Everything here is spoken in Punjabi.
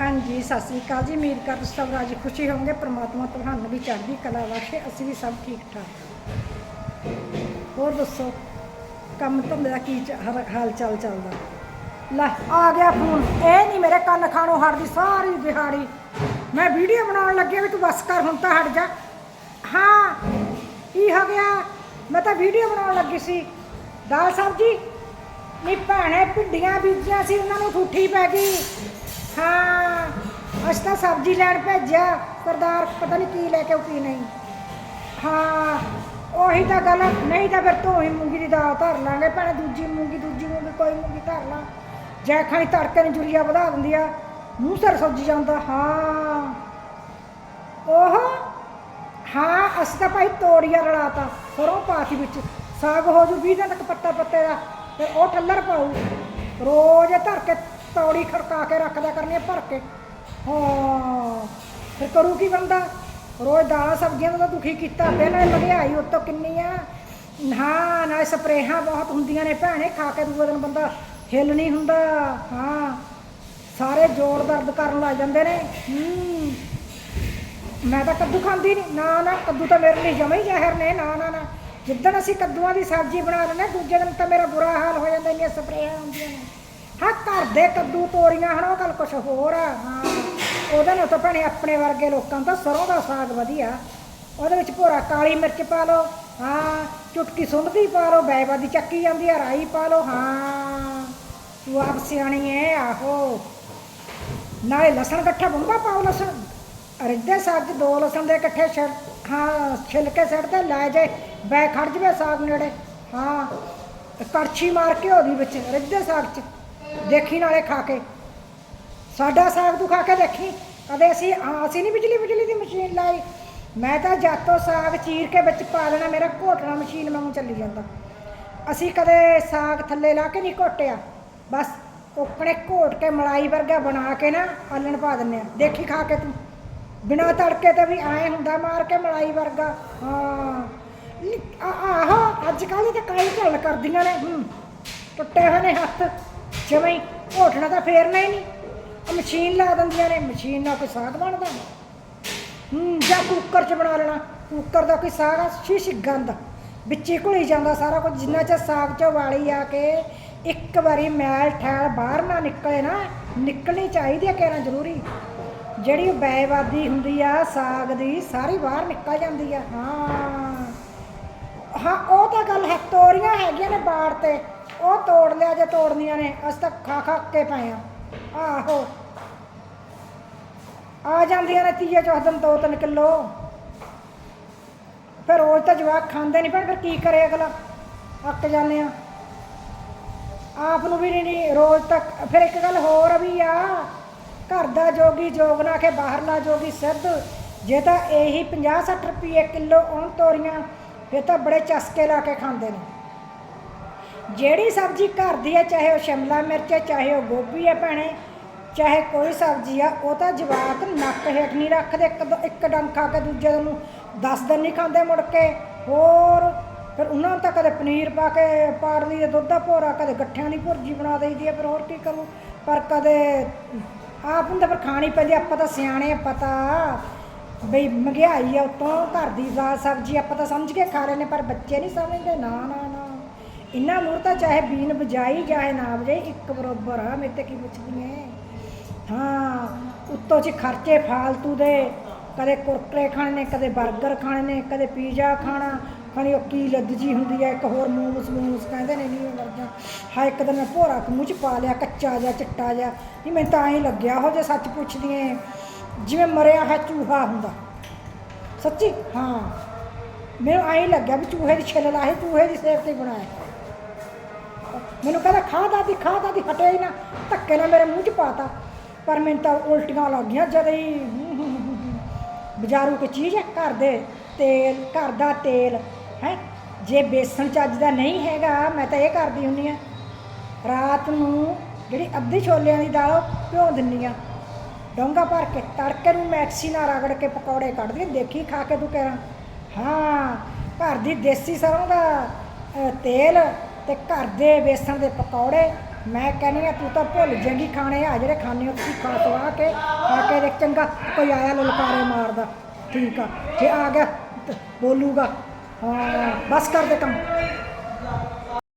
ਹਾਂਜੀ, ਸਤਿ ਸ੍ਰੀ ਅਕਾਲ ਜੀ। ਉਮੀਦ ਕਰ ਤੁਸੀਂ ਸਭ ਰਾਜੀ ਖੁਸ਼ੀ ਹੋਵੋਗੇ ਪ੍ਰਮਾਤਮਾ ਤੁਹਾਨੂੰ ਵੀ ਚੜ੍ਹਦੀ ਕਲਾ ਬਖਸ਼ੇ। ਅਸੀਂ ਵੀ ਸਭ ਠੀਕ ਠਾਕ ਹੋਰ ਦੱਸੋ, ਕੰਮ ਧੰਦੇ ਦਾ ਕੀ ਹਾਲ ਚਾਲ ਚੱਲਦਾ? ਲੈ, ਆ ਗਿਆ ਫੋਨ। ਇਹ ਨਹੀਂ ਮੇਰੇ ਕੰਨ ਖਾਣੋਂ ਹਟਦੀ ਸਾਰੀ ਦਿਹਾੜੀ। ਮੈਂ ਵੀਡੀਓ ਬਣਾਉਣ ਲੱਗੀ ਵੀ ਤੂੰ ਬਸ ਕਰ, ਹੁਣ ਤਾਂ ਹਟ ਜਾ। ਹਾਂ, ਕੀ ਹੋ ਗਿਆ? ਮੈਂ ਤਾਂ ਵੀਡੀਓ ਬਣਾਉਣ ਲੱਗੀ ਸੀ। ਦਾਲ ਸਬਜੀ ਨੀ ਭੈਣੇ, ਭਿੰਡੀਆਂ ਬੀਜੀਆਂ ਸੀ, ਉਹਨਾਂ ਨੂੰ ਠੂਠੀ ਪੈ ਗਈ। ਹਾਂ ਅਸੀਂ ਤਾਂ ਸਬਜ਼ੀ ਲੈਣ ਭੇਜਿਆ ਸਰਦਾਰ ਪਤਾ ਨਹੀਂ ਕੀ ਲੈ ਕੇ ਉਹ ਕੀ ਨਹੀਂ। ਹਾਂ ਉਹੀ ਤਾਂ ਗੱਲ ਆ, ਨਹੀਂ ਤਾਂ ਫਿਰ ਧੋਈ ਮੂੰਗੀ ਦੀ ਦਾਲ ਧਰ ਲਾਂਗੇ ਭੈਣੇ ਦੂਜੀ ਮੂੰਗੀ ਦੂਜੀ ਮੂੰਗੀ ਕੋਈ ਮੂੰਗੀ ਧਰ ਲਾਂ। ਜੈ ਖਾਈ ਤੜਕੇ ਨੂੰ ਜੁਰੀਆ ਵਧਾ ਦਿੰਦੀ ਆ ਮੂੰਹ ਸਿਰ ਸੁੱਜ ਜਾਂਦਾ ਹਾਂ। ਉਹ ਹਾਂ ਅਸੀਂ ਤਾਂ ਭਾਈ ਤੋੜੀਆ ਰਲਾਤਾ ਸਰੋਂ ਪਾਤੀ ਵਿੱਚ ਸਾਗ ਹੋ ਜੂ 20 ਦਿਨ ਤੱਕ ਪੱਤਾ ਪੱਤੇ ਦਾ ਤੇ ਉਹ ਠੱਲਰ ਪਾਉ ਰੋਜ਼ ਇਹ ਧਰ ਕੇ ਤੌੜੀ ਖੜਕਾ ਕੇ ਰੱਖਦਾ ਕਰਨੀ ਭਰ ਕੇ। ਹਾਂ, ਫਿਰ ਕਰੂ ਕੀ ਬੰਦਾ? ਰੋਜ਼ ਦਾਲਾਂ ਸਬਜ਼ੀਆਂ ਦਾ ਤਾਂ ਦੁਖੀ ਕੀਤਾ, ਪਹਿਲਾਂ ਮਹਿੰਗਾਈ ਉੱਤੋਂ ਕਿੰਨੀ ਆ? ਹਾਂ ਨਾ ਸਪਰੇਹਾਂ ਬਹੁਤ ਹੁੰਦੀਆਂ ਨੇ ਭੈਣੇ, ਖਾ ਕੇ ਦੂਜੇ ਦਿਨ ਬੰਦਾ ਹਿੱਲ ਨਹੀਂ ਹੁੰਦਾ। ਹਾਂ, ਸਾਰੇ ਜੋੜ ਦਰਦ ਕਰਨ ਲੱਗ ਜਾਂਦੇ ਨੇ। ਹੂੰ, ਮੈਂ ਤਾਂ ਕੱਦੂ ਖਾਂਦੀ ਨਹੀਂ। ਨਾ ਨਾ, ਕੱਦੂ ਤਾਂ ਮੇਰੇ ਲਈ ਜਮਾ ਹੀ ਜ਼ਹਿਰ ਨੇ। ਨਾ ਨਾ ਨਾ, ਜਿੱਦਣ ਅਸੀਂ ਕੱਦੂਆਂ ਦੀ ਸਬਜ਼ੀ ਬਣਾ ਲੈਂਦੇ ਦੂਜੇ ਦਿਨ ਤਾਂ ਮੇਰਾ ਬੁਰਾ ਹਾਲ ਹੋ ਜਾਂਦਾ, ਇੰਨੀਆਂ ਸਪਰੇਆਂ ਹੁੰਦੀਆਂ ਨੇ। ਹਾਂ, ਘਰ ਦੇ ਕੱਦੂ ਤੋਰੀਆਂ ਹਨ, ਉਹ ਗੱਲ ਕੁਛ ਹੋਰ ਆ। ਹਾਂ, ਉਹਦੇ ਨਾਲ ਤਾਂ ਭੈਣੇ ਆਪਣੇ ਵਰਗੇ ਲੋਕਾਂ ਦਾ ਤਾਂ ਸਰੋਂ ਦਾ ਸਾਗ ਵਧੀਆ। ਉਹਦੇ ਵਿੱਚ ਭੋਰਾ ਕਾਲੀ ਮਿਰਚ ਪਾ ਲਓ। ਹਾਂ, ਚੁਟਕੀ ਸੁੰਢਦੀ ਪਾ ਲਓ ਬੈਬਾ ਦੀ ਚੱਕੀ ਜਾਂਦੀ ਆ, ਰਾਈ ਪਾ ਲਓ। ਹਾਂ, ਤੂੰ ਆਪ ਸਿਆਣੀ ਐ, ਆਹੋ। ਨਾਲੇ ਲਸਣ ਇਕੱਠਾ ਬੰਬਾ ਪਾਓ, ਲਸਣ। ਰਿੱਧੇ ਸਾਗ 'ਚ ਦੋ ਲਸਣ ਦੇ ਇਕੱਠੇ ਛਿਲ ਹਾਂ, ਛਿਲਕੇ ਸੜਦੇ ਲੈ ਜੇ, ਬੈ ਖੜ ਜਵੇ ਸਾਗ ਨੇੜੇ। ਹਾਂ ਕੜਛੀ ਮਾਰ ਕੇ ਉਹਦੀ ਵਿੱਚ ਰਿੱਧੇ ਸਾਗ 'ਚ। ਦੇਖੀ ਨਾਲੇ ਖਾ ਕੇ। ਸਾਡਾ ਸਾਗ ਤੂੰ ਖਾ ਕੇ ਦੇਖੀ। ਕਦੇ ਅਸੀਂ ਹਾਂ, ਅਸੀਂ ਨਹੀਂ ਬਿਜਲੀ ਬਿਜਲੀ ਦੀ ਮਸ਼ੀਨ ਲਾਈ। ਮੈਂ ਤਾਂ ਜਾਤੋਂ ਸਾਗ ਚੀਰ ਕੇ ਵਿੱਚ ਪਾ ਦੇਣਾ ਮੇਰਾ ਘੋਟਣਾ ਮਸ਼ੀਨ ਵਾਂਗੂ ਚੱਲੀ ਜਾਂਦਾ। ਅਸੀਂ ਕਦੇ ਸਾਗ ਥੱਲੇ ਲਾ ਕੇ ਨਹੀਂ ਘੋਟਿਆ। ਬਸ ਕੋਕਣੇ ਘੋਟ ਕੇ ਮਲਾਈ ਵਰਗਾ ਬਣਾ ਕੇ ਨਾ ਆਲਣ ਪਾ ਦਿੰਨੇ ਆ। ਦੇਖੀ ਖਾ ਕੇ ਤੂੰ। ਬਿਨਾ ਤੜਕੇ ਤੇ ਵੀ ਐ ਹੁੰਦਾ ਮਾਰ ਕੇ ਮਲਾਈ ਵਰਗਾ। ਹਾਂ। ਆਹੋ ਅੱਜ ਕੱਲ੍ਹ ਤਾਂ ਕਾਈ ਗੱਲ ਕਰਦੀਆਂ ਨੇ। ਹੂੰ। ਟੁੱਟੇ ਹੋਏ ਨੇ ਹੱਥ। ਜਿਵੇਂ ਹੀ ਘੋਟਣਾ ਤਾਂ ਫੇਰਨਾ ਹੀ ਨਹੀਂ। ਉਹ ਮਸ਼ੀਨ ਲਾ ਦਿੰਦੀਆਂ ਨੇ, ਮਸ਼ੀਨ ਨਾਲ ਕੋਈ ਸਾਗ ਬਣਦਾ? ਹੂੰ, ਜਾਂ ਕੁੱਕਰ 'ਚ ਬਣਾ ਲੈਣਾ। ਕੁੱਕਰ ਦਾ ਕੋਈ ਸਾਰਾ ਸ਼ੀਸ਼ ਗੰਦ ਵਿੱਚੇ ਘੁਲੀ ਜਾਂਦਾ ਸਾਰਾ ਕੁਝ, ਜਿੰਨਾ ਚਿਰ ਸਾਗ 'ਚੋਂ ਵਾਲੀ ਆ ਕੇ ਇੱਕ ਵਾਰੀ ਮੈਲ ਠੈਲ ਬਾਹਰ ਨਾ ਨਿਕਲੇ ਨਾ, ਨਿਕਲਣੀ ਚਾਹੀਦੀ ਹੈ ਕਹਿਣਾ ਜ਼ਰੂਰੀ। ਜਿਹੜੀ ਬੈਵਾਦੀ ਹੁੰਦੀ ਆ, ਸਾਗ ਦੀ ਸਾਰੀ ਬਾਹਰ ਨਿਕਲ ਜਾਂਦੀ ਆ। ਹਾਂ। ਹਾਂ, ਉਹ ਤਾਂ ਗੱਲ ਹੈ, ਤੋਰੀਆਂ ਹੈਗੀਆਂ ਨੇ ਬਾੜ ਤੇ। ਉਹ ਤੋੜ ਲਿਆ ਜੇ ਤੋੜਨੀਆਂ ਨੇ, ਅਸੀਂ ਤਾਂ ਖਾ ਖਾ ਕੇ ਪਏ ਆ ਆਹੋ। ਆ ਜਾਂਦੀਆਂ ਨੇ ਤੀਏ ਚੌਥ ਦਿਨ ਦੋ ਤਿੰਨ ਕਿਲੋ। ਫਿਰ ਰੋਜ਼ ਤਾਂ ਜਵਾਕ ਖਾਂਦੇ ਨਹੀਂ ਪਰ ਫਿਰ ਕੀ ਕਰੇ ਅਗਲਾ? ਅੱਕ ਜਾਂਦੇ ਆ ਆਪ ਨੂੰ ਵੀ ਨਹੀਂ- ਰੋਜ਼ ਤੱਕ। ਫਿਰ ਇੱਕ ਗੱਲ ਹੋਰ ਵੀ ਆ, ਘਰ ਦਾ ਜੋਗੀ ਜੋਗ ਜੋਗਨਾ ਕੇ ਬਾਹਰਲਾ ਜੋਗੀ ਸਿੱਧ। ਜੇ ਤਾਂ ਇਹੀ 50 60 ਰੁਪਏ ਕਿਲੋ ਉਹਨ ਤੋਰੀਆਂ, ਫਿਰ ਤਾਂ ਬੜੇ ਚਸਕੇ ਲਾ ਕੇ ਖਾਂਦੇ ਨੇ। ਜਿਹੜੀ ਸਬਜ਼ੀ ਘਰ ਦੀ ਹੈ, ਚਾਹੇ ਉਹ ਸ਼ਿਮਲਾ ਮਿਰਚ ਹੈ, ਚਾਹੇ ਉਹ ਗੋਭੀ ਹੈ ਭੈਣੇ, ਚਾਹੇ ਕੋਈ ਸਬਜ਼ੀ ਆ, ਉਹ ਤਾਂ ਜਵਾਕ ਨੱਕ ਹੇਠ ਨਹੀਂ ਰੱਖਦੇ, ਇੱਕ ਦ- ਇੱਕ ਡੰਗ ਖਾ ਕੇ ਦੂਜੇ ਦਿਨ ਨੂੰ 10 ਦਿਨ ਨਹੀਂ ਖਾਂਦੇ ਮੁੜ ਕੇ। ਹੋਰ, ਫਿਰ ਉਹਨਾਂ ਨੂੰ ਤਾਂ ਕਦੇ ਪਨੀਰ ਪਾ ਕੇ ਪਾੜ ਲਈ ਤੇ ਦੁੱਧ ਦਾ ਭੋਰਾ, ਕਦੇ ਗੱਠਿਆਂ ਦੀ ਭੁਰਜੀ ਬਣਾ ਦੇਈਦੀ ਹੈ, ਫਿਰ ਹੋਰ ਕੀ ਕਰੂ? ਪਰ ਕਦੇ ਆਪ ਨੂੰ ਤਾਂ ਫਿਰ ਖਾਣੀ ਪੈਂਦੀ ਆਪਾਂ ਤਾਂ ਸਿਆਣੇ ਆ ਪਤਾ। ਬਈ ਮਹਿੰਗਾਈ ਆ, ਉਤੋਂ ਘਰ ਦੀ ਸਬਜ਼ੀ ਆਪਾਂ ਤਾਂ ਸਮਝ ਕੇ ਖਾ ਰਹੇ ਨੇ ਪਰ ਬੱਚੇ ਨਹੀਂ ਸਮਝਦੇ, ਨਾ ਨਾ ਨਾ। ਇੰਨਾ ਮੂਰ ਤਾਂ ਚਾਹੇ ਬੀਨ ਬਜਾਈ ਚਾਹੇ ਨਾ ਬਜਾਈ ਇੱਕ ਬਰੋਬਰ ਆ, ਮੇਰੇ ਤੇ ਕੀ ਪੁੱਛਦੀ ਐ? ਹਾਂ, ਉੱਤੋਂ ਚ ਖਰਚੇ ਫਾਲਤੂ ਦੇ, ਕਦੇ ਕੁਰਕਰੇ ਖਾਣੇ, ਕਦੇ 버ਗਰ ਖਾਣੇ ਨੇ ਕਦੇ ਪੀਜ਼ਾ ਖਾਣਾ, ਖਾਣੀ ਉਹ ਕੀ ਲੱਦ ਜੀ ਹੁੰਦੀ ਹੈ ਇੱਕ ਹੋਰ ਮੂਮਸ ਮੂਮਸ ਕਹਿੰਦੇ ਨੇ ਨਹੀਂ ਵਰਗਾ। ਹਾਂ ਇੱਕ ਦਿਨ ਮੈਂ ਭੋਰਾ ਕੁ ਮੂੰਹ ਚ ਪਾ ਲਿਆ, ਕੱਚਾ ਜਿਹਾ, ਚਿੱਟਾ ਜਿਹਾ। ਨਹੀਂ, ਮੈਨੂੰ ਤਾਂ ਐਂ ਲੱਗਿਆ ਉਹ ਜੇ ਸੱਚ ਪੁੱਛਦੀ ਐ, ਜਿਵੇਂ ਮਰਿਆ ਹੈ ਚੂਹਾ ਹੁੰਦਾ। ਸੱਚੀ? ਹਾਂ। ਮੈਨੂੰ ਐਂ ਲੱਗਿਆ ਵੀ ਚੂਹੇ ਦੀ ਛਿੱਲ ਲਾਹੇ, ਚੂਹੇ ਦੀ ਸੇਫ ਤੇ ਬਣਾਇਆ ਮੈਨੂੰ ਕਹਿੰਦਾ, ਖਾ ਦਾਦੀ ਖਾ ਦਾਦੀ, ਹਟਿਆ ਹੀ ਨਾ, ਧੱਕੇ ਨਾਲ ਮੇਰੇ ਮੂੰਹ 'ਚ ਪਾਤਾ। ਪਰ ਮੈਨੂੰ ਤਾਂ ਉਲਟੀਆਂ ਲੱਗ ਗਈਆਂ, ਜਦ ਹੀ ਬਾਜ਼ਾਰੂ ਕੋਈ ਚੀਜ਼ ਹੈ ਘਰ ਦੇ, ਤੇਲ, ਘਰ ਦਾ ਤੇਲ, ਹੈ? ਜੇ ਬੇਸਣ ਚੱਜ ਦਾ ਨਹੀਂ ਹੈਗਾ, ਮੈਂ ਤਾਂ ਇਹ ਕਰਦੀ ਹੁੰਨੀ ਆ ਰਾਤ ਨੂੰ ਜਿਹੜੀ ਅੱਧੀ ਛੋਲਿਆਂ ਦੀ ਦਾਲ ਉਹ ਭਿਓ ਦਿੰਨੀ ਆ ਡੋਂਗਾ ਭਰ ਕੇ, ਤੜਕੇ ਨੂੰ ਮੈਕਸੀ ਨਾਲ ਰਗੜ ਕੇ ਪਕੌੜੇ ਕੱਢਦੀ ਦੇਖੀ ਖਾ ਕੇ ਤੂੰ ਕਹਿਣਾ ਹਾਂ, ਘਰ ਦੀ ਦੇਸੀ ਸਰੋਂ ਦਾ ਤੇਲ ਤੇ ਘਰ ਦੇ ਬੇਸਣ ਦੇ ਪਕੌੜੇ। ਮੈਂ ਕਹਿੰਦੀ ਆ ਤੂੰ ਤਾਂ ਭੁੱਲ ਜਾਏਂਗੀ ਖਾਣੇ। ਆ ਜਿਹੜੇ ਖਾਣੇ ਹੋ ਤੁਸੀਂ ਖਾ ਸਵਾ ਕੇ, ਖਾ ਕੇ ਦੇਖ, ਚੰਗਾ ਕੋਈ ਆਇਆ ਲਲਕਾਰੇ ਮਾਰਦਾ। ਠੀਕ ਆ, ਜੇ ਆ ਗਿਆ, ਬੋਲੂਗਾ। ਹਾਂ, ਬਸ ਕਰ ਦੇ ਕੰਮ।